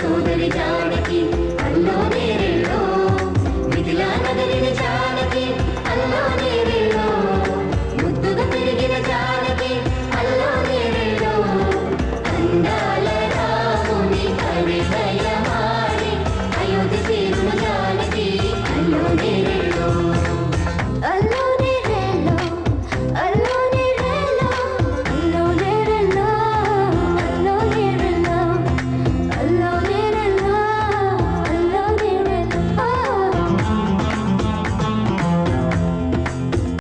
సోదరి జానకి అల్లో నేరేలో మిథిలా నగరిన జానకి అల్లో నేరేలో ముద్దుగా పెరిగిన జానకి అల్లో నేరేలో అందాల రాసుని పరిచయమా